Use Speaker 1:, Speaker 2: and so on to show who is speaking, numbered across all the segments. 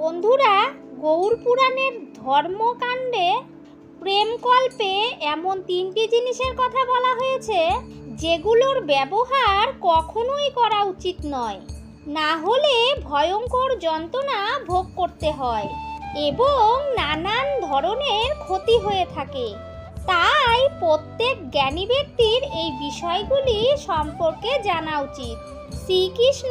Speaker 1: বন্ধুরা, গৌর পুরাণের ধর্মকাণ্ডে প্রেমকল্পে এমন তিনটি জিনিসের কথা বলা হয়েছে, যেগুলোর ব্যবহার কখনোই করা উচিত নয়। না হলে ভয়ঙ্কর যন্ত্রণা ভোগ করতে হয় এবং নানান ধরনের ক্ষতি হয়ে থাকে। তাই প্রত্যেক জ্ঞানী ব্যক্তির এই বিষয়গুলি সম্পর্কে জানা উচিত। শ্রীকৃষ্ণ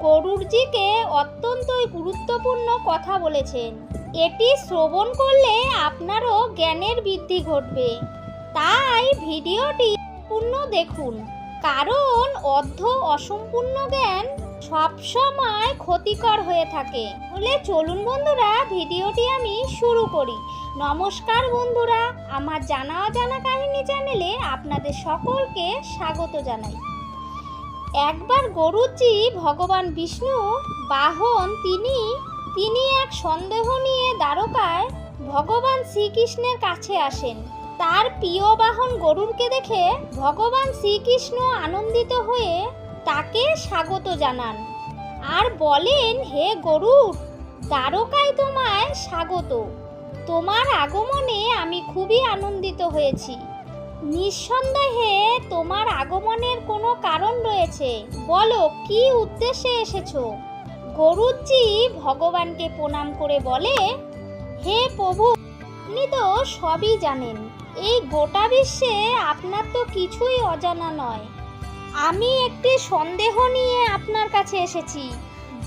Speaker 1: গরুরজিকে অত্যন্তই গুরুত্বপূর্ণ কথা বলেছেন। এটি শ্রবণ করলে আপনারও জ্ঞানের বৃদ্ধি ঘটবে। তাই ভিডিওটি পূর্ণ দেখুন। কারণ অর্ধ অসম্পূর্ণ জ্ঞান সবসময় ক্ষতিকর হয়ে থাকে। বলে চলুন বন্ধুরা, ভিডিওটি আমি শুরু করি। নমস্কার বন্ধুরা, আমার জানা অজানা কাহিনী চ্যানেলে আপনাদের সকলকে স্বাগত জানাই। একবার গরুজি ভগবান বিষ্ণু, বাহন তিনি তিনি এক সন্দেহ নিয়ে দ্বারকায় ভগবান শ্রীকৃষ্ণের কাছে আসেন। তার প্রিয় বাহন গরুরকে দেখে ভগবান শ্রীকৃষ্ণ আনন্দিত হয়ে তাকে স্বাগত জানান। আর বলেন, হে গরুর, দ্বারকায় তোমায় স্বাগত। তোমার আগমনে আমি খুবই আনন্দিত হয়েছি। নিঃসন্দেহে তোমার আগমনের কোনো কারণ রয়েছে। বলো, কি উদ্দেশ্যে এসেছ? গরুজি ভগবানকে প্রণাম করে বলে, হে প্রভু, আপনি তো সবই জানেন, এই গোটা বিশ্বে আপনার তো কিছুই অজানা নয়। আমি একটি সন্দেহ নিয়ে আপনার কাছে এসেছি,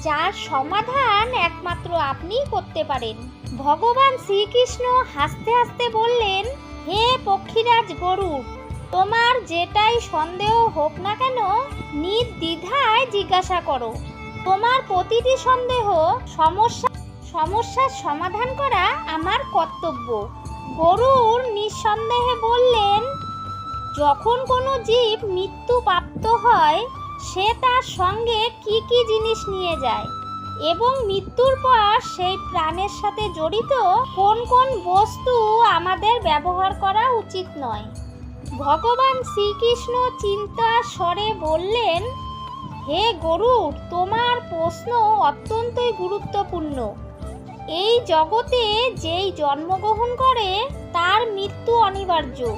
Speaker 1: যার সমাধান একমাত্র আপনিই করতে পারেন। ভগবান শ্রীকৃষ্ণ হাসতে হাসতে বললেন হে পক্ষীরাজ গরুর তোমার যেটাই সন্দেহ হোক না কেন, নির্দ্বিধায় জিজ্ঞাসা করো। তোমার প্রতিটি সন্দেহ সমস্যা, সমস্যার সমাধান করা আমার কর্তব্য। গরুর নিঃসন্দেহে বললেন, যখন কোনো জীব মৃত্যু প্রাপ্ত হয়, সে তার সঙ্গে কি কি জিনিস নিয়ে যায়? এবং মৃত্যুর পর সেই প্রাণের সাথে জড়িত কোন কোন বস্তু আমাদের ব্যবহার করা উচিত নয়। ভগবান শ্রীকৃষ্ণ চিন্তা স্বরে বললেন, হে গরুর তোমার প্রশ্ন অত্যন্তই গুরুত্বপূর্ণ। এই জগতে যেই জন্মগ্রহণ করে, তার মৃত্যু অনিবার্য।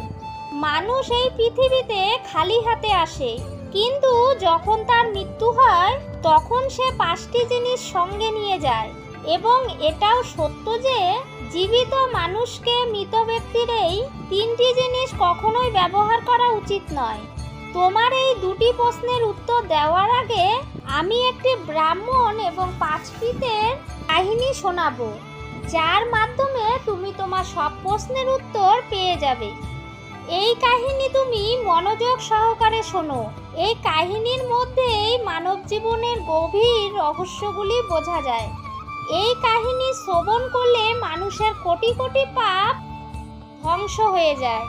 Speaker 1: মানুষ এই পৃথিবীতে খালি হাতে আসে। কিন্তু যখন তার মৃত্যু হয়, তখন সে পাঁচটি জিনিস সঙ্গে নিয়ে যায় এবং এটাও সত্য যে জীবিত মানুষকে মৃত ব্যক্তির এই তিনটি জিনিস কখনোই ব্যবহার করা উচিত নয়। তোমার এই দুটি প্রশ্নের উত্তর দেওয়ার আগে আমি একটি ব্রাহ্মণ এবং পাঁচ পিতের কাহিনী শোনাবো, যার মাধ্যমে তুমি তোমার সব প্রশ্নের উত্তর পেয়ে যাবে। এই কাহিনী তুমি মনোযোগ সহকারে শোনো। এই কাহিনীর মধ্যেই মানব জীবনের গভীর রহস্যগুলি বোঝা যায়। এই কাহিনী শ্রবণ করলে মানুষের কোটি কোটি পাপ ধ্বংস হয়ে যায়।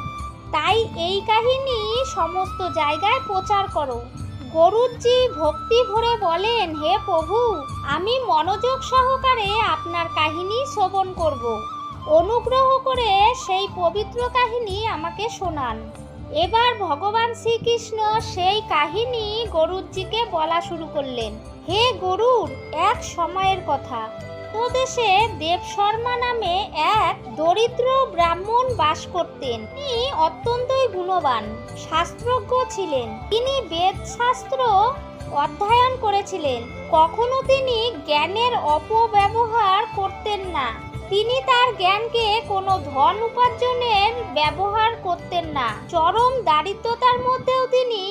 Speaker 1: তাই এই কাহিনী সমস্ত জায়গায় প্রচার করো। গরুজি ভক্তি ভরে বলেন, হে প্রভু, আমি মনোযোগ সহকারে আপনার কাহিনী শ্রবণ করব। অনুগ্রহ করে সেই পবিত্র কাহিনী আমাকে শোনান। এবার ভগবান শ্রীকৃষ্ণ সেই কাহিনী গরুজিকে বলা শুরু করলেন। হে গরুর, এক সময়ের কথা। তো দেশে দেব শর্মা নামে এক দরিদ্র ব্রাহ্মণ বাস করতেন। তিনি অত্যন্তই গুণবান, শাস্ত্রজ্ঞ ছিলেন। তিনি বেদ শাস্ত্র অধ্যয়ন করেছিলেন। কখনো তিনি জ্ঞানের অপব্যবহার করতেন না। তিনি তার জ্ঞানকে কোনো ধন উপার্জনের ব্যবহার করতেন না। চরম দারিদ্রতার মধ্যেও তিনি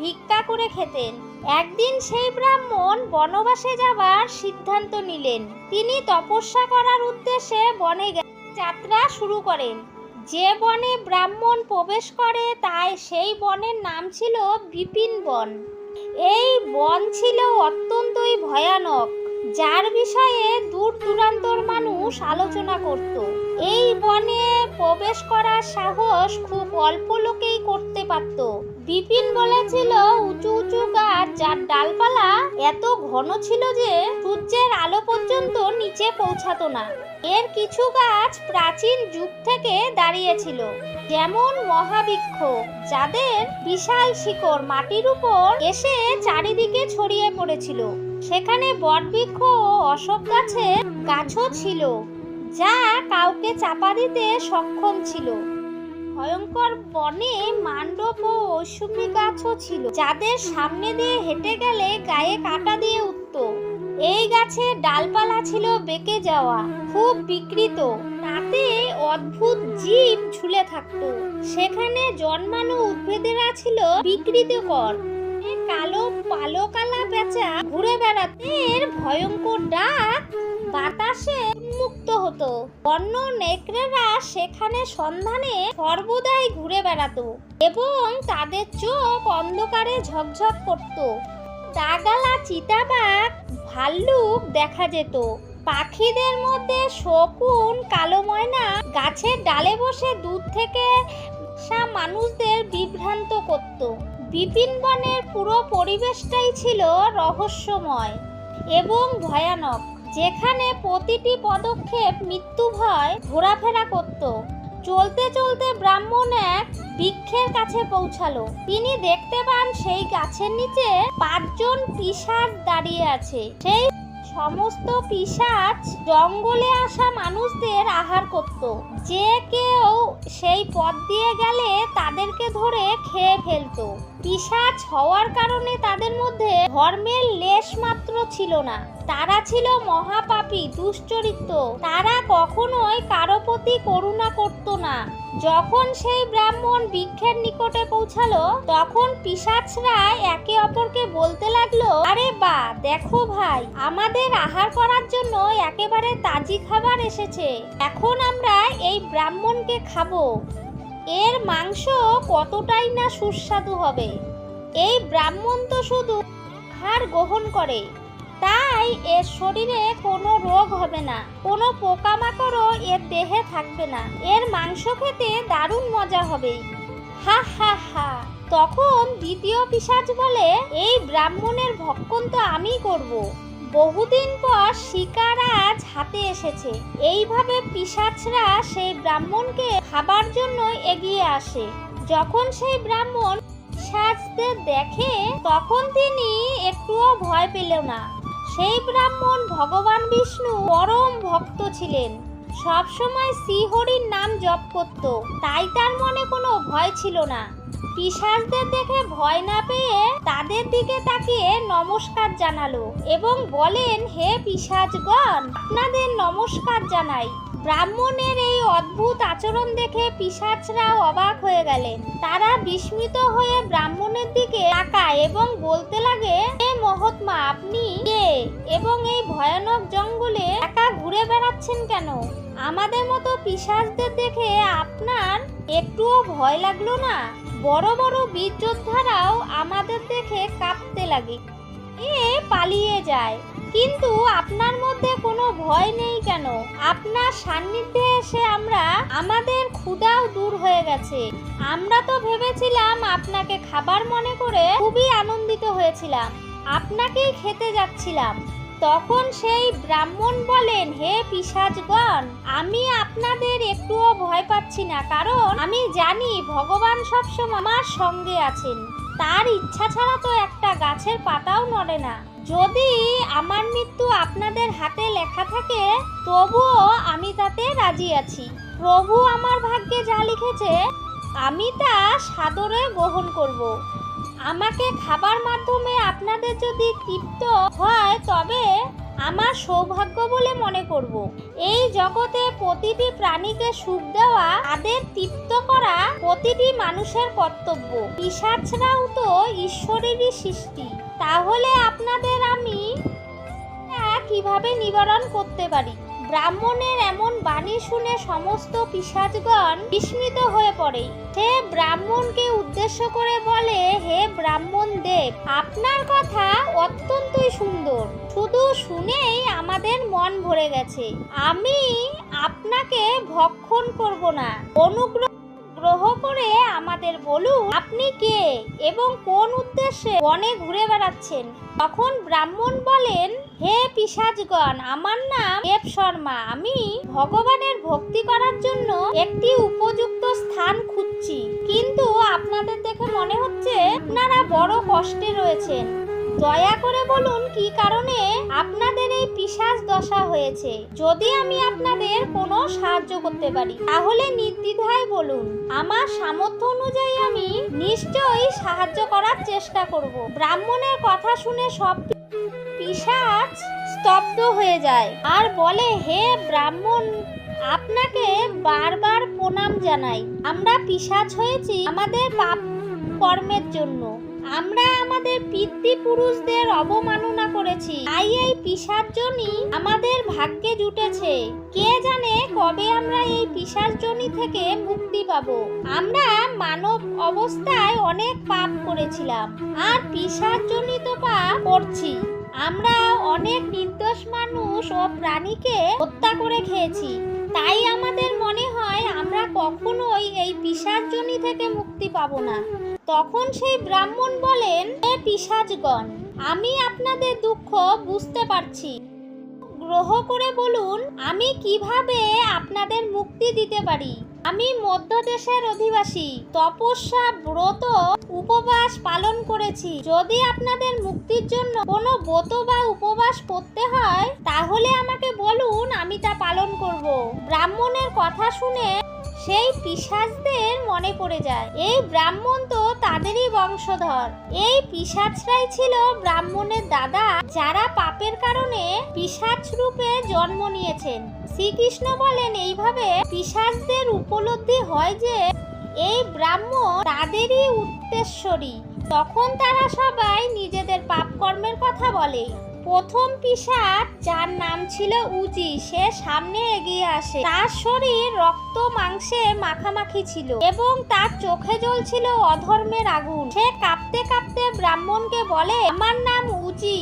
Speaker 1: ভিক্ষা করে খেতেন। একদিন সেই ব্রাহ্মণ বনবাসে যাবার সিদ্ধান্ত নিলেন। তিনি তপস্যা করার উদ্দেশ্যে বনে যাত্রা শুরু করেন। যে বনে ব্রাহ্মণ প্রবেশ করে তাই সেই বনের নাম ছিল বিপিন বন। এই বন ছিল অত্যন্তই ভয়ানক। যার বিষয়ে দূর দূরান্তর মানুষ আলোচনা করত। এই বনে প্রবেশ করার সাহস খুব অল্প লোকেই করতে পারত। বিপিন বলেছিল, উঁচু উঁচু গাছ, যার ডালপালা এত ঘন ছিল যে সূর্যের আলো পর্যন্ত নিচে পৌঁছাতো না। এর কিছু গাছ প্রাচীন যুগ থেকে দাঁড়িয়েছিল, যেমন মহাবৃক্ষ, যাদের বিশাল শিকড় মাটির উপর এসে চারিদিকে ছড়িয়ে পড়েছিল। সেখানে বটবৃক্ষ ও অশোক গাছের গাছও ছিল। যা কাউকে চাপা দিতে সক্ষম ছিল। ভয়ঙ্কর বনে মান্ডব ও ঐশুমি গাছও ছিল, যাদের সামনে দিয়ে হেঁটে গেলে গায়ে কাটা দিয়ে উঠত। এই গাছের ডালপালা ছিল বেঁকে যাওয়া, খুব বিকৃত। তাতে অদ্ভুত জীব ঝুলে থাকতো। সেখানে জন্মানো উদ্ভিদেরা ছিল বিকৃতকর। কালো পালকালা পেঁচা ঘুরে বেড়াতে ভয়ঙ্কর ডাক বাতাসে উন্মুক্ত হতো। বন্য নেকড়েরা সেখানে সন্ধানে সর্বদাই ঘুরে বেড়াতো এবং তাদের চোখ অন্ধকারে ঝকঝক করত। দাগালা, চিতাবাঘ, ভাল্লুক দেখা যেত। পাখিদের মধ্যে শকুন, কালো ময়না গাছের ডালে বসে দূর থেকে সা মানুষদের বিভ্রান্ত করত। বিপিন বনের পুরো পরিবেশটাই ছিল রহস্যময় এবং ভয়ানক। যেখানে প্রতিটি পদক্ষেপ মৃত্যু ভয়, ঘোরাফেরা করত। চলতে চলতে ব্রাহ্মণ এক বৃক্ষের কাছে পৌঁছালো। তিনি দেখতে পান সেই গাছের নিচে পাঁচজন পিসার দাঁড়িয়ে আছে। সেই সমস্ত পিসাচ জঙ্গলে আসা মানুষদের আহার করত। যে কেউ সেই পথ দিয়ে গেলে তাদেরকে ধরে খেয়ে ফেলতো। পিসাচ হওয়ার কারণে তাদের মধ্যে ধর্মের লেশ মাত্র ছিল না। তারা ছিল মহাপাপী, দুশ্চরিত্র। তারা কখনোই কারও প্রতি করুণা করত না। যখন সেই ব্রাহ্মণ বৃক্ষের নিকটে পৌঁছালো, তখন পিসাচরা একে অপরকে বলতে লাগল, আরে বা, দেখো ভাই, আমাদের আহার করার জন্য একেবারে তাজি খাবার এসেছে। এখন আমরা এই ব্রাহ্মণকে খাব। এর মাংস কতটাই না সুস্বাদু হবে? এই ব্রাহ্মণ তো শুধু হাড় গ্রহণ করে, তাই এর শরীরে কোনো রোগ হবে না, কোনো পোকামাকড়ও এর দেহে থাকবে না। এর মাংস খেতে দারুণ মজা হবে। হা হা হা। তখন দ্বিতীয় পিসাচ বলে, এই ব্রাহ্মণের ভক্ষণ তো আমি করব। বহুদিন পর শিকার আজ হাতে এসেছে। এইভাবে পিসাচরা সেই ব্রাহ্মণকে খাবার জন্য এগিয়ে আসে। যখন সেই ব্রাহ্মণ পিসাচদের দেখে, তখন তিনি একটুও ভয় পেল না। সেই ব্রাহ্মণ ভগবান বিষ্ণু পরম ভক্ত ছিলেন। সবসময় শ্রীহরির নাম জপ করত। তাই তার মনে কোনো ভয় ছিল না। পিসাজদের দেখে ভয় না পেয়ে তাদের দিকে তাকিয়ে নমস্কার জানালো এবং বলেন, হে পিসাজগণ আপনাদের নমস্কার জানাই। ব্রাহ্মণের এই অদ্ভুত আচরণ দেখে পিসাচরা অবাক হয়ে গেলেন। তারা বিস্মিত হয়ে ব্রাহ্মণের দিকে তাকায় এবং বলতে লাগে, হে মহাত্মা, আপনি কে? এবং এই ভয়ানক জঙ্গলে একা ঘুরে বেড়াচ্ছেন কেন? আমাদের মতো পিসাচদের দেখে আপনার একটুও ভয় লাগল না? বড় বড় বীর যোদ্ধারাও আমাদের দেখে কাঁপতে লাগে। এ পালিয়ে যায়। কিন্তু আপনার মধ্যে কোনো ভয় নেই কেন? আপনার সান্নিধ্যে এসে আমরা, আমাদের ক্ষুদাও দূর হয়ে গেছে। আমরা তো ভেবেছিলাম আপনাকে খাবার মনে করে খুবই আনন্দিত হয়েছিলাম। আপনাকেই খেতে যাচ্ছিলাম। তখন সেই ব্রাহ্মণ বলেন, হে পিসাজগণ আমি আপনাদের একটুও ভয় পাচ্ছি না, কারণ আমি জানি ভগবান সবসময় আমার সঙ্গে আছেন। তার ইচ্ছা ছাড়া তো একটা গাছের পাতাও নড়ে না। যদি আমার মৃত্যু আপনাদের হাতে লেখা থাকে, তবুও আমি তাতে রাজি আছি। প্রভু আমার ভাগ্যে যা লিখেছে, আমি তা সাদরে গ্রহণ করব। আমাকে খাবার মাধ্যমে আপনাদের যদি তৃপ্ত হয়, তবে আমার সৌভাগ্য বলে মনে করব। এই জগতে প্রতিটি প্রাণীকে সুখ দেওয়া, তাদের তৃপ্ত করা প্রতিটি মানুষের কর্তব্য। পিসাচরাও তো ঈশ্বরেরই সৃষ্টি। তাহলে আপনাদের আমি তা কীভাবে নিবারণ করতে পারি? ব্রাহ্মণের এমন বাণী শুনে সমস্ত পিসাজগণ বিস্মিত হয়ে পড়ে। সে ব্রাহ্মণকে উদ্দেশ্য করে বলে, হে ব্রাহ্মণ দেব, আপনার কথা অত্যন্তই সুন্দর। শুধু শুনেই আমাদের মন ভরে গেছে। আমি আপনাকে ভক্ষণ করব না। অনুগ্রহ গ্রহ করে আমাদের বলুন, আপনি কে এবং কোন উদ্দেশ্যে বনে ঘুরে বেড়াচ্ছেন? তখন ব্রাহ্মণ বলেন হে পিসাজগণ আমার নাম দেব শর্মা। আমি ভগবানের ভক্তি করার জন্য একটি উপযুক্ত স্থান খুঁজছি। কিন্তু আপনাদের দেখে মনে হচ্ছে আপনারা বড় কষ্টে রয়েছেন। দয়া করে বলুন, কি কারণে আপনাদের এই পিশাচ দশা হয়েছে? যদি আমি আপনাদের কোনো সাহায্য করতে পারি, তাহলে নির্দ্বিধায় বলুন। আমার সামর্থ্য অনুযায়ী আমি নিশ্চয়ই সাহায্য করার চেষ্টা করব। ব্রাহ্মণের কথা শুনে সব পিশাচ স্তব্ধ হয়ে যায় আর বলে, হে ব্রাহ্মণ, আপনাকে বারবার প্রণাম জানাই। আমরা পিশাচ হয়েছি আমাদের পাপ কর্মের জন্য। আমরা আমাদের পিতৃপুরুষদের অবমাননা করেছি। তাই এই পিসার্জনই আমাদের ভাগ্যে জুটেছে। কে জানে কবে আমরা এই পিসার্জনী থেকে মুক্তি পাব? আমরা মানব অবস্থায় অনেক পাপ করেছিলাম। আর পিসার্জনিত পাপ করছি। আমরা অনেক নির্দোষ মানুষ ও প্রাণীকে হত্যা করে খেয়েছি। তাই আমাদের মনে হয় আমরা কখনোই এই পিসার্জনী থেকে মুক্তি পাব না। তখন সেই ব্রাহ্মণ বলেন, হে পিসাজগণ আমি আপনাদের দুঃখ বুঝতে পারছি। গ্রহ করে বলুন, আমি কীভাবে আপনাদের মুক্তি দিতে পারি? আমি মধ্যদেশের অধিবাসী। তপস্যা, ব্রত, উপবাস পালন করেছি। যদি আপনাদের মুক্তির জন্য কোনো ব্রত বা উপবাস করতে হয়, তাহলে আমাকে বলুন, আমি তা পালন করব। ব্রাহ্মণের কথা শুনে সেই পিসাজদের মনে পড়ে যায়। এই ব্রাহ্মণ তো তাদেরই বংশধর। এই পিসাচরাই ছিল ব্রাহ্মণের দাদা, যারা পাপের কারণে পিসাচ রূপে জন্ম নিয়েছেন। শ্রীকৃষ্ণ বলেন এইভাবে পিসাচদের উপলব্ধি হয় যে, এই ব্রাহ্মণ তাদেরই উত্তেশ্বরী। তখন তারা সবাই নিজেদের পাপকর্মের কথা বলে। প্রথম পিসাচ যার নাম ছিল উজি, সে সামনে এগিয়ে আসে। তার শরীর রক্ত মাংসে মাখামাখি ছিল এবং তার চোখে জ্বলছিল অধর্মের আগুন। সে কাঁপতে কাঁপতে ব্রাহ্মণকে বলে, আমার নাম উজি।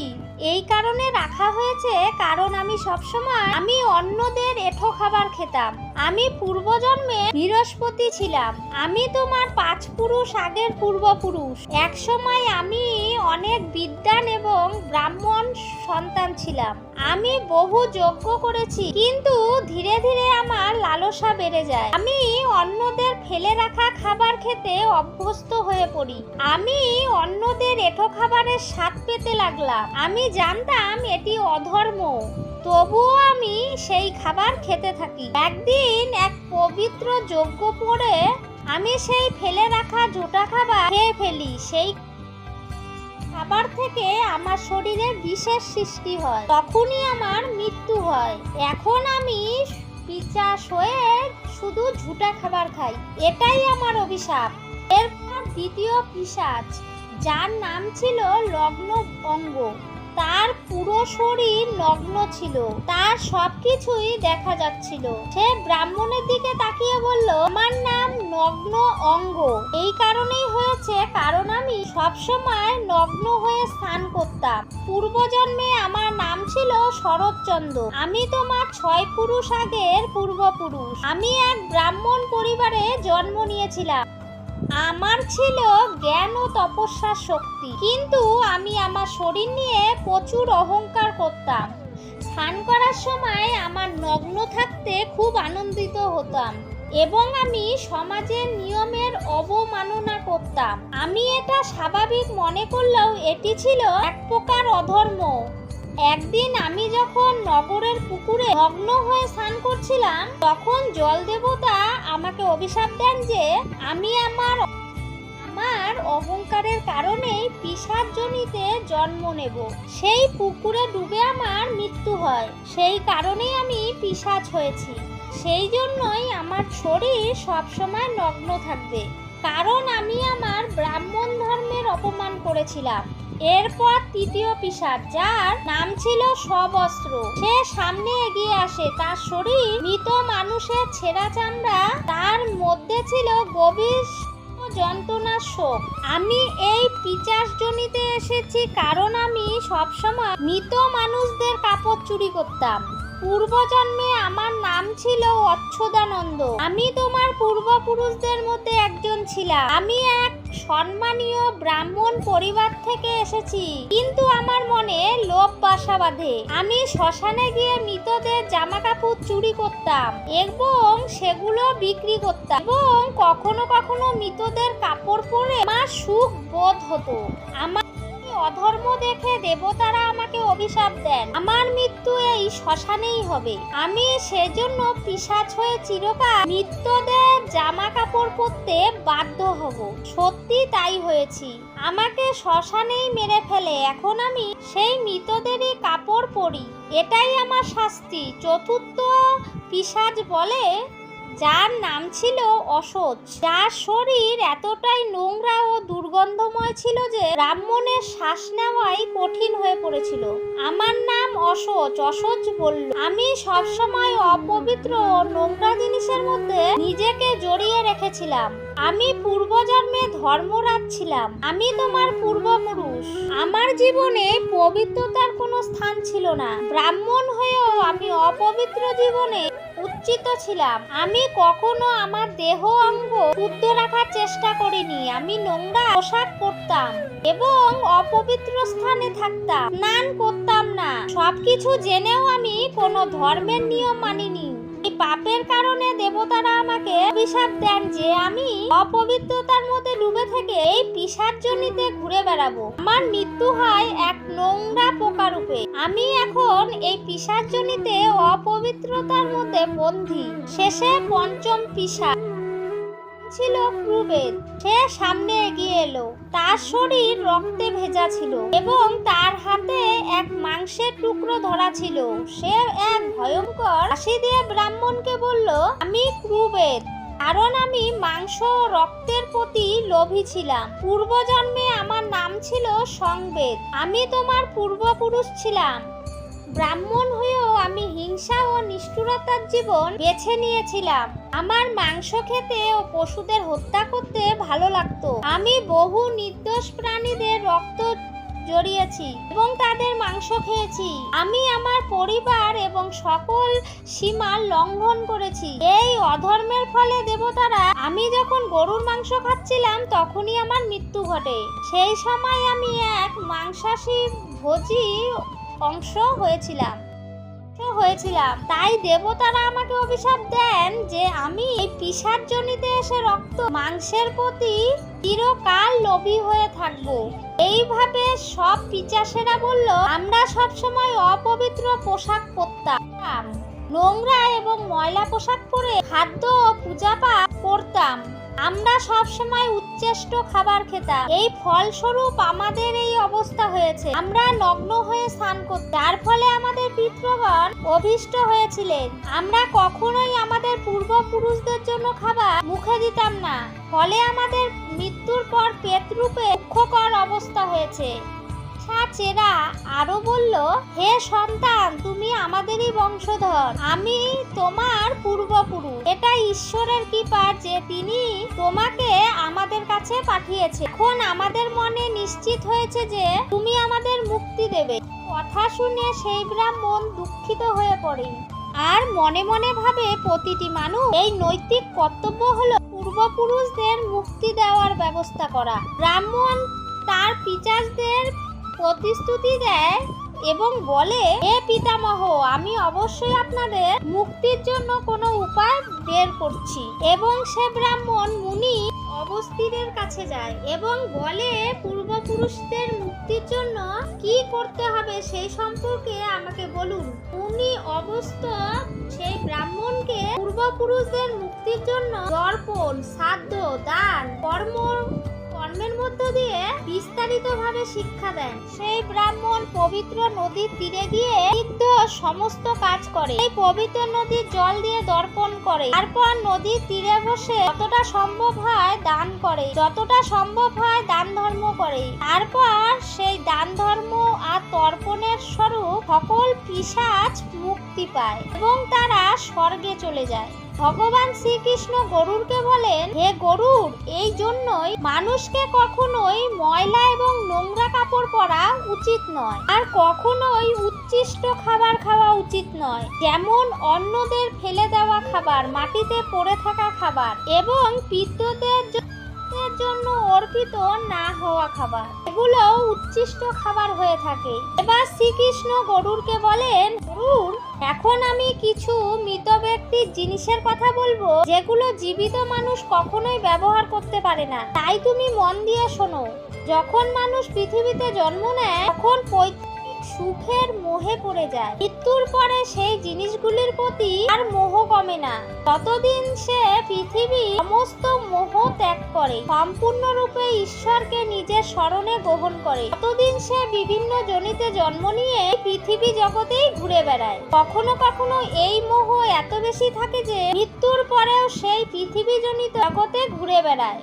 Speaker 1: এই কারণে রাখা হয়েছে, কারণ আমি সবসময়, আমি অন্যদের এঠো খাবার খেতাম। আমি পূর্বজন্মে বৃহস্পতি ছিলাম। আমি তোমার পাঁচ পুরুষ আগের পূর্বপুরুষ। এক সময় আমি অনেক বিদ্যান এবং ব্রাহ্মণ সন্তান ছিলাম। আমি বহু যজ্ঞ করেছি, কিন্তু ধীরে ধীরে আমার লালসা বেড়ে যায়। আমি অন্যদের ফেলে রাখা খাবার খেতে অভ্যস্ত হয়ে পড়ি। আমি অন্যদের এঠো খাবারের স্বাদ পেতে লাগলাম। আমি জানতাম এটি অধর্ম। তবুও আমি সেই খাবার খেতে থাকি। একদিন এক পবিত্র যজ্ঞ পড়ে আমি সেই ফেলে রাখা জোটা খাবার খেয়ে ফেলি। সেই খাবার থেকে আমার শরীরে বিশেষ সৃষ্টি হয়। তখনই আমার মৃত্যু হয়। এখন আমি পিচাস হয়ে শুধু ঝুটা খাবার খাই। এটাই আমার অভিশাপ। এরপর দ্বিতীয় পিসাচ, যার নাম ছিল লগ্ন অঙ্গ। তার পুরো শরীর নগ্ন ছিল। তার সবকিছুই দেখা যাচ্ছিল। সে ব্রাহ্মণের দিকে তাকিয়ে বলল আমার নাম নগ্ন অঙ্গ। এই কারণেই হয়েছে, কারণ আমি সবসময় নগ্ন হয়ে স্নান করতাম। পূর্বজন্মে আমার নাম ছিল শরৎচন্দ্র। আমি তোমার ছয় পুরুষ আগের পূর্বপুরুষ। আমি এক ব্রাহ্মণ পরিবারে জন্ম নিয়েছিলাম। আমার ছিল জ্ঞান ও তপস্যার শক্তি। কিন্তু আমি আমার শরীর নিয়ে প্রচুর অহংকার করতাম। স্নান করার সময় আমার নগ্ন থাকতে খুব আনন্দিত হতাম এবং আমি সমাজের নিয়মের অবমাননা করতাম। আমি এটা স্বাভাবিক মনে করলেও এটি ছিল এক প্রকার অধর্ম। একদিন আমি যখন নগরের পুকুরে নগ্ন হয়ে স্নান করছিলাম, তখন জল দেবতা আমাকে অভিশাপ দেন যে আমি আমার আমার অহংকারের কারণেই পিসার্জনিতে জন্ম নেব। সেই পুকুরে ডুবে আমার মৃত্যু হয়। সেই কারণেই আমি পিসাচ হয়েছি। সেই জন্যই আমার শরীর সবসময় নগ্ন থাকবে। কারণ আমি আমার ব্রাহ্মণ ধর্মের অপমান করেছিলাম। এরপর তৃতীয় পিসার যার নাম ছিল সবস্ত্র, সে সামনে এগিয়ে আসে। তার শরীর মৃত মানুষের ছেঁড়া চামড়া, তার মধ্যে ছিল গভীর যন্ত্রণার শোক। আমি এই পিচাস জনিতে এসেছি কারণ আমি সবসময় মৃত মানুষদের কাপড় চুরি করতাম। পূর্বজন্মে আমার নাম ছিল অচ্ছদানন্দ আমি তোমার পূর্বপুরুষদের মধ্যে একজন ছিলাম। আমি এক সম্মানীয় ব্রাহ্মণ পরিবার থেকে এসেছি। কিন্তু আমার মনে লোভ বাসা বাঁধে। আমি শ্মশানে গিয়ে মৃতদের জামা কাপড় চুরি করতাম এবং সেগুলো বিক্রি করতাম এবং কখনো কখনো মৃতদের কাপড় পরে আমার সুখ বোধ হতো। আমার অধর্ম দেখে দেবতারা আমাকে অভিশাপ দেন। আমার মৃত্যু এই শ্মশানেই হবে। আমি সেজন্য পিসাচ হয়ে চিরকাল মৃত্যুদের জামা কাপড় পরতে বাধ্য হব। সত্যি তাই হয়েছি। আমাকে শ্মশানেই মেরে ফেলে। এখন আমি সেই মৃতদেরই কাপড় পরি। এটাই আমার শাস্তি। চতুর্থ পিসাজ বলে যার নাম ছিল অসৎ। যার শরীর এতটাই নোংরা ও দুর্গন্ধময় ছিল যে ব্রাহ্মণের শ্বাস নেওয়াই কঠিন হয়ে পড়েছিল। আমার নাম অসচ অসচ বলল। আমি সবসময় অপবিত্র নোংরা জিনিসের মধ্যে নিজেকে জড়িয়ে রেখেছিলাম। আমি পূর্বজন্মে ধর্মরাজ ছিলাম। আমি তোমার পূর্বপুরুষ। আমার জীবনে পবিত্রতার কোনো স্থান ছিল না। ব্রাহ্মণ হয়েও আমি অপবিত্র জীবনে উচ্চিত ছিলাম। আমি কখনো আমার দেহ অঙ্গ শুদ্ধ রাখার চেষ্টা করিনি। আমি নোংরা পোশাক করতাম এবং অপবিত্র স্থানে থাকতাম। স্নান করতাম না। সবকিছু জেনেও আমি কোনো ধর্মের নিয়ম মানিনি। এই পাপের কারণে দেবতারা আমাকে অভিশাপ দেন যে আমি অপবিত্রতার মধ্যে ডুবে থেকে এই পিসার জনিতে ঘুরে বেড়াবো? আমার মৃত্যু হয় এক নোংরা পোকা রূপে আমি এখন এই পিসার জনিতে অপবিত্রতার মধ্যে বন্ধি শেষে পঞ্চম পিসা। ছিল ক্রুবেদ সে সামনে এগিয়ে এলো। তার শরীর রক্তে ভেজা ছিল এবং তার হাতে এক মাংসের টুকরো ধরা ছিল। সে এক ভয়ঙ্কর হাসি দিয়ে ব্রাহ্মণকে বলল, আমি ক্রুবেদ কারণ আমি মাংস রক্তের প্রতি লোভী ছিলাম। পূর্বজন্মে আমার নাম ছিল সংবেদ। আমি তোমার পূর্বপুরুষ ছিলাম। ব্রাহ্মণ হয়েও আমি হিংসা ও নিষ্ঠুরতার জীবন বেছে নিয়েছিলাম। আমার মাংস খেতে ও পশুদের হত্যা করতে ভালো লাগতো। আমি বহু নির্দোষ প্রাণীদের রক্ত জড়িয়েছি এবং তাদের মাংস খেয়েছি। আমি আমার পরিবার এবং সকল সীমা লঙ্ঘন করেছি। এই অধর্মের ফলে দেবতারা, আমি যখন গরুর মাংস খাচ্ছিলাম, তখনই আমার মৃত্যু ঘটে। সেই সময় আমি এক মাংসাশী ভোজি অংশ হয়েছিলাম। হয়েছিলাম। তাই দেবতারা আমাকে অভিশাপ দেন যে আমি এই পিসার্জনিতে এসে রক্ত মাংসের প্রতি চিরকাল লোভী হয়ে থাকব। এইভাবে সব পিচাসেরা বলল, আমরা সব সময় অপবিত্র পোশাক পরতাম। নোংরা এবং ময়লা পোশাক পরে খাদ্য ও পূজা পাঠ করতাম। আমরা সব সময় উচ্চেষ্ট খাবার খেতাম এই ফলস্বরূপ আমাদের এই অবস্থা হয়েছে। আমরা নগ্ন হয়ে স্নান করতাম যার ফলে আমাদের পিতৃগণ অভিষ্ট হয়েছিলেন। আমরা কখনোই আমাদের পূর্বপুরুষদের জন্য খাবার মুখে দিতাম না। ফলে আমাদের মৃত্যুর পর পেতরূপে দুঃখকর অবস্থা হয়েছে। চেরা, আরও বলল, হে সন্তান, তুমি আমাদেরই বংশধর। আমি তোমার পূর্বপুরুষ। এটা ঈশ্বরের কৃপা যে তিনি তোমাকে আমাদের কাছে পাঠিয়েছে। এখন আমাদের মনে নিশ্চিত হয়েছে যে তুমি আমাদের মুক্তি দেবে। কথা শুনে সেই ব্রাহ্মণ দুঃখিত হয়ে পড়ে। আর মনে মনে ভাবে, প্রতিটি মানুষ এই নৈতিক কর্তব্য হলো পূর্বপুরুষদের মুক্তি দেওয়ার ব্যবস্থা করা। ব্রাহ্মণ তার পিচাসদের প্রতিশ্রুতি দেয় এবং বলে, হে পিতামহ, আমি অবশ্যই আপনাদের মুক্তির জন্য কোনো উপায় বের করছি। এবং সে ব্রাহ্মণ মুনি অবস্থিরের কাছে যায় এবং বলে, পূর্বপুরুষদের মুক্তির জন্য কি করতে হবে সেই সম্পর্কে আমাকে বলুন। উনি অবস্থ সেই ব্রাহ্মণকে পূর্বপুরুষদের মুক্তির জন্য দর্পণ শ্রাদ্ধ দান, কর্ম কর্মের মধ্য দিয়ে বিস্তারিতভাবে শিক্ষা দেন। সেই ব্রাহ্মণ পবিত্র নদীর তীরে গিয়ে নিত্য সমস্ত কাজ করে। এই পবিত্র নদীর জল দিয়ে দর্পণ করে। তারপর নদীর তীরে বসে যতটা সম্ভব হয় দান করে। যতটা সম্ভব হয় দান ধর্ম করে। তারপর সেই দান ধর্ম আর তর্পণের স্বরূপ সকল পিসাচ মুক্তি পায় এবং তারা স্বর্গে চলে যায়। ভগবান শ্রীকৃষ্ণ গরুরকে বলেন, হে গরুর, এই জন্যই মানুষকে কখনোই ময়লা এবং নোংরা কাপড় পরা উচিত নয়, আর কখনোই উচ্ছিষ্ট খাবার খাওয়া উচিত নয়, যেমন অন্যদের ফেলে দেওয়া খাবার, মাটিতে পড়ে থাকা খাবার, এবং পিতৃদের জন্য অর্পিত না হওয়া খাবার। এগুলো উচ্ছিষ্ট খাবার হয়ে থাকে। এবার শ্রীকৃষ্ণ গরুরকে বলেন, গরুর, এখন আমি কিছু মৃত ব্যক্তির জিনিসের কথা বলব, যেগুলো জীবিত মানুষ কখনোই ব্যবহার করতে পারে না। তাই তুমি মন দিয়ে শোনো, যখন মানুষ পৃথিবীতে জন্ম নেয়, তখন পৈতৃক সুখের মোহে পড়ে যায়। মৃত্যুর পরে সেই জিনিসগুলির প্রতি আর মোহ কমে না। ততদিন সে পৃথিবী সমস্ত মোহ ত্যাগ করে, সম্পূর্ণরূপে ঈশ্বরকে নিজের স্মরণে গ্রহণ করে, ততদিন সে বিভিন্ন জনিতে জন্ম নিয়ে পৃথিবী জগতেই ঘুরে বেড়ায়। কখনো কখনো এই মোহ এত বেশি থাকে যে, মৃত্যুর পরেও সেই পৃথিবী জনিত জগতে ঘুরে বেড়ায়।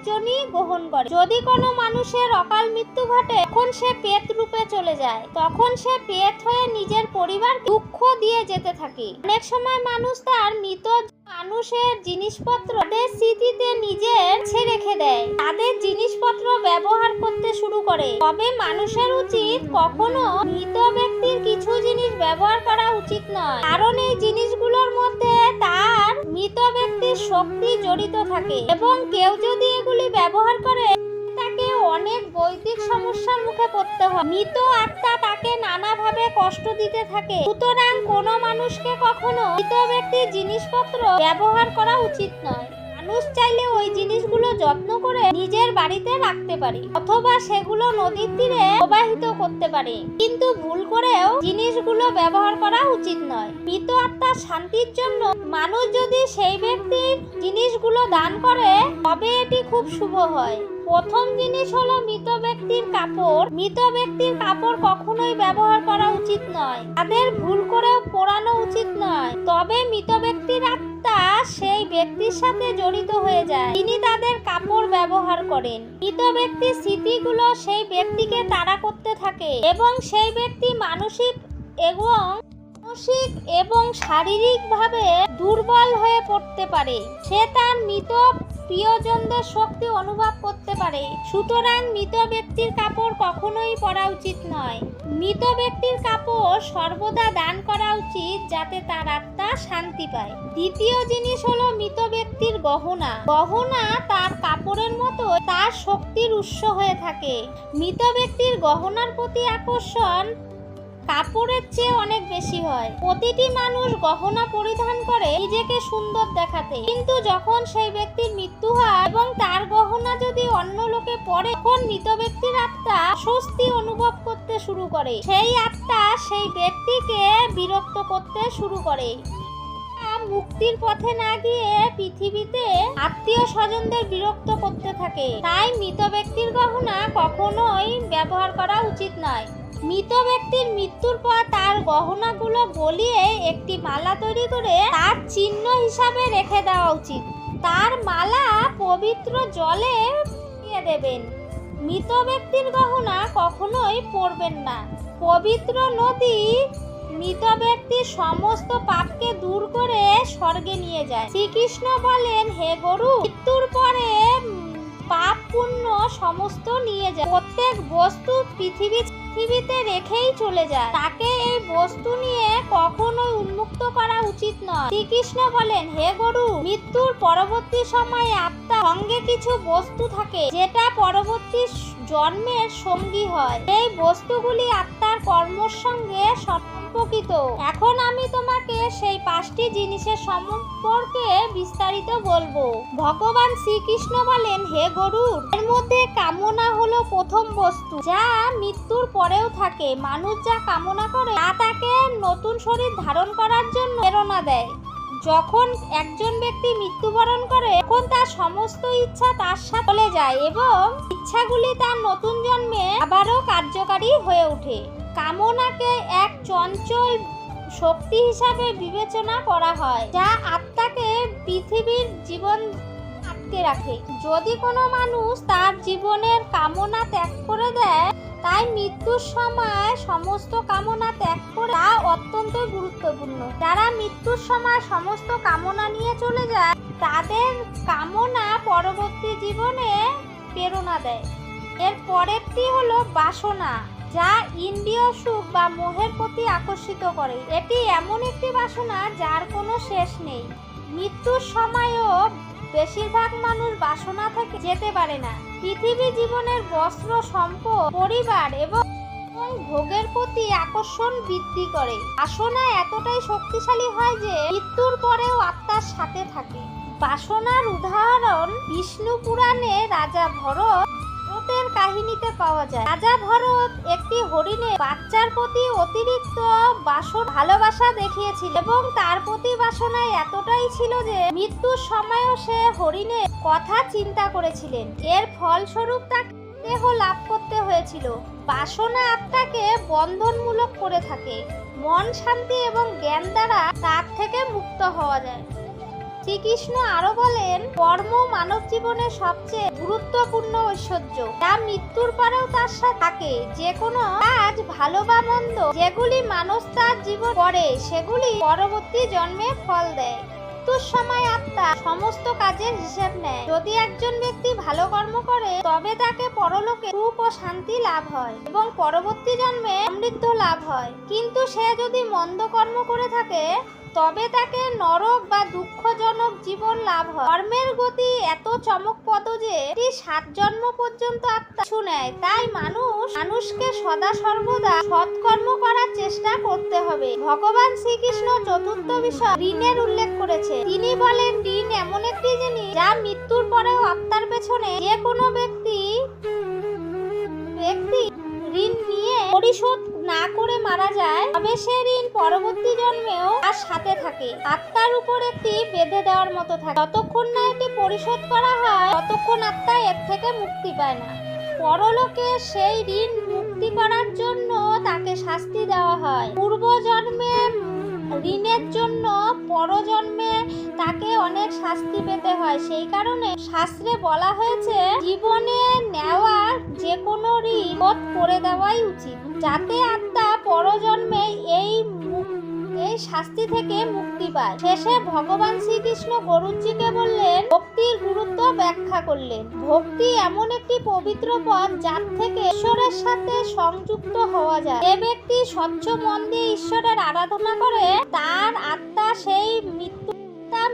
Speaker 1: পেতজনই গ্রহণ করে। যদি কোনো মানুষের অকাল মৃত্যু ঘটে, তখন সে পেত রূপে চলে যায়। তখন সে পেত হয়ে নিজের পরিবার দুঃখ দিয়ে যেতে থাকে। অনেক সময় মানুষ তার মৃত মানুষের জিনিসপত্র তাদের স্মৃতিতে নিজের ছে রেখে দেয়। তাদের জিনিসপত্র ব্যবহার করতে শুরু করে। তবে মানুষের উচিত কখনো মৃত ব্যক্তির কিছু জিনিস ব্যবহার করা উচিত নয়। কারণ এই জিনিসগুলোর মধ্যে তার মৃত ব্যক্তির শক্তি জড়িত থাকে। এবং কেউ যদি এগুলি ব্যবহার করে অনেক বৈদিক সমস্যার মুখে পড়তে হয়। মৃত আত্মা তাকে নানাভাবে কষ্ট দিতে থাকে। সুতরাং কোনো মানুষকে কখনো মৃত ব্যক্তির জিনিসপত্র ব্যবহার করা উচিত নয়। মানুষ চাইলে ওই জিনিসগুলো যত্ন করে নিজের বাড়িতে রাখতে পারে, অথবা সেগুলো নদীর তীরে প্রবাহিত করতে পারে। কিন্তু ভুল করেও জিনিসগুলো ব্যবহার করা উচিত নয়। মৃত আত্মার শান্তির জন্য মানুষ যদি সেই ব্যক্তির জিনিসগুলো দান করে, তবে এটি খুব শুভ হয়। প্রথম জিনিস হলো মৃত ব্যক্তির কাপড়। মৃত ব্যক্তির কাপড় কখনোই ব্যবহার করা উচিত নয়। তাদের ভুল করেও পোড়ানো উচিত নয়। তবে মৃত ব্যক্তির আত্মা সেই ব্যক্তির সাথে জড়িত হয়ে যায়। তিনি তাদের কাপড় ব্যবহার করেন। মৃত ব্যক্তির স্মৃতিগুলো সেই ব্যক্তিকে তাড়া করতে থাকে এবং সেই ব্যক্তি মানসিক এবং মানসিক এবং শারীরিকভাবে দুর্বল হয়ে পড়তে পারে। সে তার মৃত প্রিয়জনদের শক্তি অনুভব করতে পারে। সুতরাং মৃত ব্যক্তির কাপড় কখনোই পরা উচিত নয়। মৃত ব্যক্তির কাপড় সর্বদা দান করা উচিত যাতে তার আত্মা শান্তি পায়। দ্বিতীয় জিনিস হলো মৃত ব্যক্তির গহনা। গহনা তার কাপড়ের মতো তার শক্তির উৎস হয়ে থাকে। মৃত ব্যক্তির গহনার প্রতি আকর্ষণ কাপড়ের চেয়ে অনেক বেশি হয়। প্রতিটি মানুষ গহনা পরিধান করে নিজেকে সুন্দর দেখাতে। কিন্তু যখন সেই ব্যক্তির মৃত্যু হয় এবং তার গহনা যদি অন্য লোকে পরে, তখন মৃত ব্যক্তির আত্মা স্বস্তি অনুভব করতে শুরু করে। সেই আত্মা সেই ব্যক্তিকে বিরক্ত করতে শুরু করে। মুক্তির পথে না গিয়ে পৃথিবীতে আত্মীয় স্বজনদের বিরক্ত করতে থাকে। তাই মৃত ব্যক্তির গহনা কখনোই ব্যবহার করা উচিত নয়। মৃত ব্যক্তির মৃত্যুর পর তার গহনাগুলো গলিয়ে একটি মালা তৈরি করে তার চিহ্ন হিসাবে রেখে দেওয়া উচিত। তার মালা পবিত্র জলে দেবেন। মৃত ব্যক্তির গহনা কখনোই পরবেন না। পবিত্র নদী মৃত ব্যক্তির সমস্ত পাপকে দূর করে স্বর্গে নিয়ে যায়। শ্রীকৃষ্ণ বলেন, হে গরু, মৃত্যুর পরে পাপ পুণ্য সমস্ত নিয়ে যায়। প্রত্যেক বস্তু পৃথিবী পৃথিবীতে রেখেই চলে যায়। তাকে এই বস্তু নিয়ে কখনোই উন্মুক্ত করা উচিত নয়। শ্রীকৃষ্ণ বলেন, হে গরু, মৃত্যুর পরবর্তী সময়ে আত্মা সঙ্গে কিছু বস্তু থাকে, যেটা পরবর্তী জন্মের সঙ্গী হয়। এই বস্তুগুলি আত্মার কর্মর সঙ্গে সম্পর্কিত এখন আমি তোমাকে সেই পাঁচটি জিনিসের সম্পর্কে বিস্তারিত বলব। ভগবান শ্রীকৃষ্ণ বলেন, হে গরুর, এর মধ্যে কামনা হলো প্রথম বস্তু। যা মৃত্যুর পরেও থাকে। মানুষ যা কামনা করে, তা তাকে নতুন শরীর ধারণ করার জন্য প্রেরণা দেয়। যখন একজন ব্যক্তি মৃত্যুবরণ করে, তখন তার সমস্ত ইচ্ছা তার সাথে চলে যায় এবং ইচ্ছাগুলি তার নতুন জন্মে আবারও কার্যকারী হয়ে ওঠে। কামনাকে এক চঞ্চল শক্তি হিসাবে বিবেচনা করা হয়, যা আত্মাকে পৃথিবীর জীবন আটকে রাখে। যদি কোনো মানুষ তার জীবনের কামনা ত্যাগ করে দেয়, তাই মৃত্যুর সময় সমস্ত কামনা ত্যাগ করা অত্যন্ত গুরুত্বপূর্ণ। যারা মৃত্যুর সময় সমস্ত কামনা নিয়ে চলে যায়, তাদের কামনা পরবর্তী জীবনে প্রেরণা দেয়। এর পরেরটি হলো বাসনা। যা ইন্দ্রিয় সুখ বা মোহের প্রতি আকর্ষিত করে। এটি এমন একটি বাসনা যার কোনো শেষ নেই। মৃত্যুর সময়ও বেশিরভাগ মানুষ বাসনা থেকে যেতে পারে না। পৃথিবী জীবনের বস্ত্র, সম্পদ, পরিবার এবং ভোগের প্রতি আকর্ষণ বৃদ্ধি করে। বাসনা এতটাই শক্তিশালী হয় যে মৃত্যুর পরেও আত্মার সাথে থাকে। বাসনার উদাহরণ বিষ্ণু পুরাণে রাজা ভরত কাহিনীতে পাওয়া যায়। রাজা ভরত একটি হরিণের বাচ্চার প্রতি অতিরিক্ত বাসন ভালোবাসা দেখিয়েছিল এবং তার প্রতি বাসনায় এতটাই ছিল যে মৃত্যুর সময়ও সে হরিণের কথা চিন্তা করেছিলেন। এর ফলস্বরূপ তাকে দেহ লাভ করতে হয়েছিল। বাসনা আত্মাকে বন্ধনমূলক করে থাকে। মন শান্তি এবং জ্ঞান দ্বারা তার থেকে মুক্ত হওয়া যায়। শ্রীকৃষ্ণ আরও বলেন, কর্ম মানব জীবনের সবচেয়ে গুরুত্বপূর্ণ ঐশ্বর্য। যা মৃত্যুর পরেও তার সাথে থাকে। যে কোনো কাজ ভালো বা মন্দ, যেগুলি মানুষ তার জীবন করে, সেগুলি পরবর্তী জন্মে ফল দেয়। মৃত্যুর সময় আত্মা সমস্ত কাজের হিসেব নেয়। যদি একজন ব্যক্তি ভালো কর্ম করে, তবে তাকে পরলোকে সুখ ও শান্তি লাভ হয় এবং পরবর্তী জন্মে সমৃদ্ধ লাভ হয়। কিন্তু সে যদি মন্দ কর্ম করে থাকে তবে তাকে নরক বা দুঃখজনক জীবন লাভ হয়। কর্মের গতি এত চমকপ্রদ যে এটি সাত জন্ম পর্যন্ত আত্মা শুনেয় তাই মানুষ মানুষকে সদা সর্বদা সৎকর্ম করার চেষ্টা করতে হবে। ভগবান শ্রীকৃষ্ণ চতুর্থ বিষয় ঋণের উল্লেখ করেছে তিনি বলেন, ঋণ এমন একটি জিনিস যা মৃত্যুর পরেও আত্মার পেছনে যে কোনো ব্যক্তি ব্যক্তি ঋণ নিয়ে পরিশোধ না করে মারা যায়, তবে সে ঋণ পরবর্তী জন্মেও তার সাথে থাকে। আত্মার উপর একটি বেঁধে দেওয়ার মতো থাকে। যতক্ষণ না এটি পরিশোধ করা হয়, ততক্ষণ আত্মা এর থেকে মুক্তি পায় না। পরলোকে সেই ঋণ মুক্তি করার জন্য তাকে শাস্তি দেওয়া হয়। পূর্ব জন্মে ঋণের জন্য পরজন্মে তাকে অনেক শাস্তি পেতে হয়। সেই কারণে শাস্ত্রে বলা হয়েছে, জীবনে নেওয়া যে কোনো ঋণ করে দেওয়াই উচিত। যাতে আত্মা পরজন্মে এই এই শাস্তি থেকে মুক্তি পায়। শেষে ভগবান শ্রীকৃষ্ণ গরুজিকে বললেন, ভক্তির গুরুত্ব ব্যাখ্যা করলেন। ভক্তি এমন একটি পবিত্র পথ যার থেকে ঈশ্বরের সাথে সংযুক্ত হওয়া যায়। যে ব্যক্তি স্বচ্ছ মন দিয়ে ঈশ্বরের আরাধনা করে, তার আত্মা সেই মৃত্যু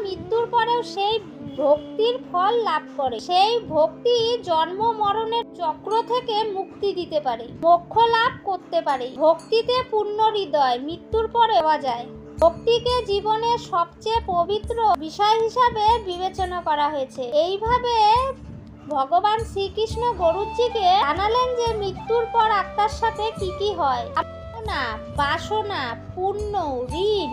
Speaker 1: মৃত্যুর পরেও সেই ভক্তির ফল লাভ করে। সেই ভক্তি জন্ম মরণের চক্র থেকে মুক্তি দিতে পারে। মোক্ষ লাভ করতে পারে। ভক্তিতে পূর্ণ হৃদয়, মৃত্যুর পরে পাওয়া যায়। ভক্তিকে জীবনের সবচেয়ে পবিত্র বিষয় হিসাবে বিবেচনা করা হয়েছে। এইভাবে ভগবান শ্রীকৃষ্ণ গরুজিকে জানালেন যে মৃত্যুর পর আত্মার সাথে কি কি হয়। না বাসনা, পুণ্য, ঋণ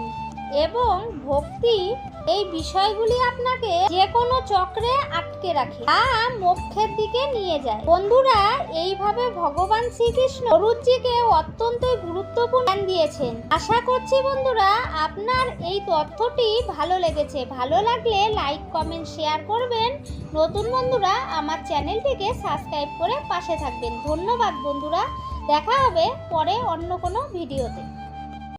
Speaker 1: এবং ভক্তি এই বিষয়গুলি আপনাকে যে কোনো চক্রে আটকে রাখে তা মোক্ষের দিকে নিয়ে যায়। বন্ধুরা, এইভাবে ভগবান শ্রীকৃষ্ণ অরুজিকে অত্যন্ত গুরুত্বপূর্ণ দিয়েছেন। আশা করছি বন্ধুরা, আপনার এই তথ্যটি ভালো লেগেছে। ভালো লাগলে লাইক, কমেন্ট, শেয়ার করবেন। নতুন বন্ধুরা, আমার চ্যানেলটিকে সাবস্ক্রাইব করে পাশে থাকবেন। ধন্যবাদ বন্ধুরা। দেখা হবে পরে অন্য কোনো ভিডিওতে।